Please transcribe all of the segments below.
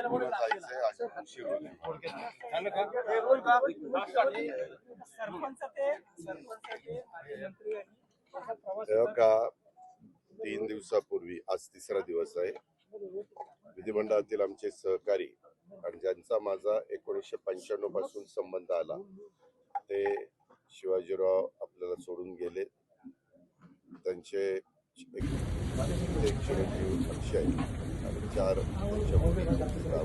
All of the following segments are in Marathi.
पुढे जायचंय सरपंच ते सरपंच ते माजी मंत्री यांनी असा प्रवास तेव्हा का तीन दिवसापूर्वी आज तिसरा दिवस आहे विधिमंडळातील आमचे सहकारी आणि ज्यांचा माझा एकोणीसशे पंच्याण्णवपासून संबंध आला ते शिवाजीराव आपल्याला सोडून गेले त्यांचे एक एक चिरंजीव अक्षय आणि चार.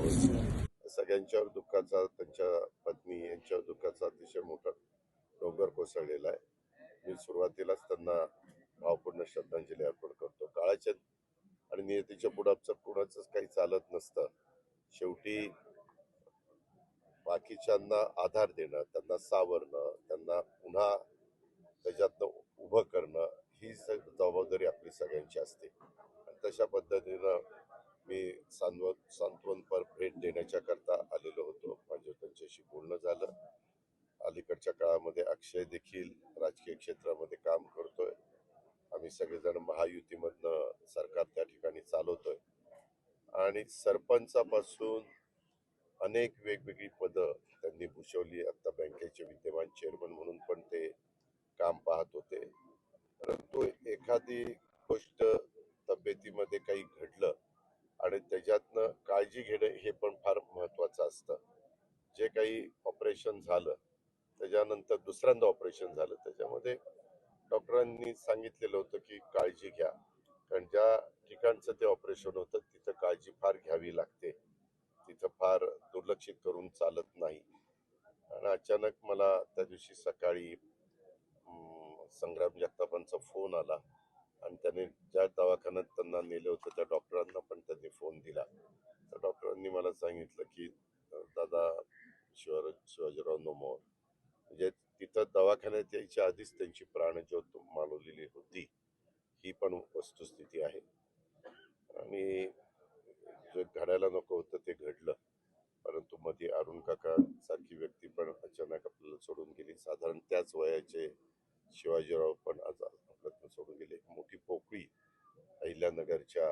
सगळ्यांच्यावर दुःखाचा त्यांच्या पत्नी यांच्यावर दुःखाचा अतिशय मोठा डोंगर कोसळलेला आहे. मी सुरुवातीलाच त्यांना भावपूर्ण श्रद्धांजली अर्पण करतो. काळाच्या आणि नियतीच्या पुढं कुणाच काही चालत नसतं. शेवटी बाकीच्यांना आधार देणं त्यांना सावरणं त्यांना पुन्हा त्याच्यातनं उभं करणं ही जबाबदारी आपली सगळ्यांची असते. आणि तशा पद्धतीनं मी सांत्वन सांत्वनपर भेट देण्याच्या करता आलेलो होतो. म्हणजे त्यांच्याशी बोलणं झालं. अलीकडच्या काळामध्ये अक्षय देखील राजकीय क्षेत्रामध्ये काम करतोय. आम्ही सगळेजण महायुतीमधनं सरकार त्या ठिकाणी चालवतोय. आणि सरपंचापासून अनेक वेगवेगळी पदं त्यांनी भूषवली. आता बँकेचे विद्यमान चेअरमन म्हणून पण ते काम पाहत होते. परंतु एखादी गोष्ट तब्येतीमध्ये काही घडलं आणि त्याच्यातनं काळजी घेणं हे पण फार महत्वाचं असतं. जे काही ऑपरेशन झालं त्याच्यानंतर दुसऱ्यांदा ऑपरेशन झालं. त्याच्यामध्ये डॉक्टरांनी सांगितलेलं होतं की काळजी घ्या. कारण ज्या ठिकाणचं ते ऑपरेशन होतं तिथं काळजी फार घ्यावी लागते. तिथं फार दुर्लक्षित करून चालत नाही. आणि अचानक मला त्या दिवशी सकाळी संग्राम जगतापांचा फोन आला. आणि त्याने ज्या दवाखान्यात त्यांना नेलं होतं त्या डॉक्टरांना पण त्यांनी फोन दिला. त्या डॉक्टरांनी मला सांगितलं की दादा शिवाज शिवाजीराव नोमोर म्हणजे तिथं दवाखान्यात यायच्या आधीच त्यांची प्राणज्योत मालवलेली होती ही पण वस्तुस्थिती आहे. आणि जे घडायला नको होतं ते घडलं. परंतु मध्ये अरुण काका सारखी व्यक्ती पण अचानक आपल्याला सोडून गेली. साधारण त्याच वयाचे शिवाजीराव पण आज आपल्यातून सोडून गेले. एक मोठी पोकळी अहिल्यानगरच्या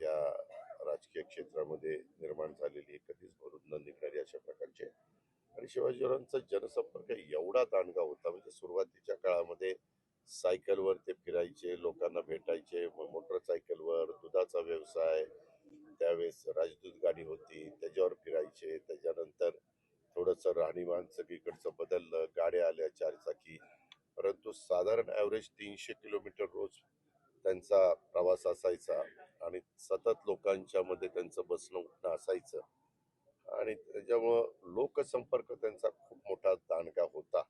या राजकीय क्षेत्रामध्ये निर्माण झालेली कधीच भरून न निघणारी अशा प्रकारचे. आणि शिवाजीरावांचा जनसंपर्क एवढा दांडगा होता म्हणजे सुरुवातीच्या काळामध्ये सायकलवर ते फिरायचे लोकांना भेटायचे मग मोटरसायकलवर दुधाचा व्यवसाय त्यावेळेस राजदूत गाडी होती त्याच्यावर फिरायचे त्याच्यानंतर थोडंसं राहणीमान सगळीकडचं बदललं गाड्या आल्या चारचाकी परंतु साधारण ॲव्हरेज तीनशे किलोमीटर रोज त्यांचा प्रवास असायचा आणि सतत लोकांच्या मध्ये त्यांचं बसणं उठणं असायचं. आणि त्याच्यामुळं लोकसंपर्क त्यांचा खूप मोठा दांडगा होता.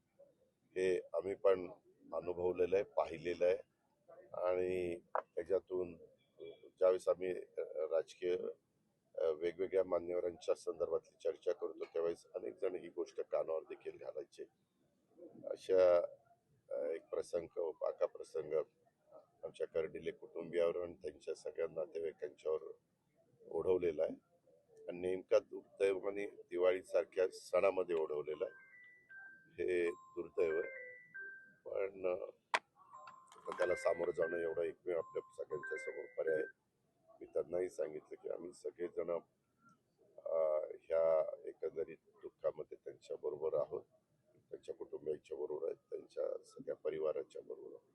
हे आम्ही पण अनुभवलेलं आहे पाहिलेलं आहे. आणि त्याच्यातून ज्यावेळेस आम्ही राजकीय वेगवेगळ्या मान्यवरांच्या संदर्भातली चर्चा करतो त्यावेळेस अनेक जण ही गोष्ट कानावर देखील घालायचे. अशा एक प्रसंग पाका प्रसंग. आमच्या कर्डिले कुटुंबियावर आणि त्यांच्या सगळ्या नातेवाईकांच्यावर ओढवलेला आहे. आणि नेमका दुर्दैवाने दिवाळीसारख्या सणामध्ये ओढवलेला आहे. हे दुर्दैव पण त्याला सामोरं जाणं एवढा एकमेव आपल्या सगळ्यांच्या समोर पर्याय आहे. मी त्यांनाही सांगितलं की आम्ही सगळेजण अ, ह्या एकंदरीत दुःखामध्ये त्यांच्या बरोबर आहोत त्यांच्या कुटुंबियांच्या बरोबर आहेत त्यांच्या सगळ्या परिवाराच्या बरोबर.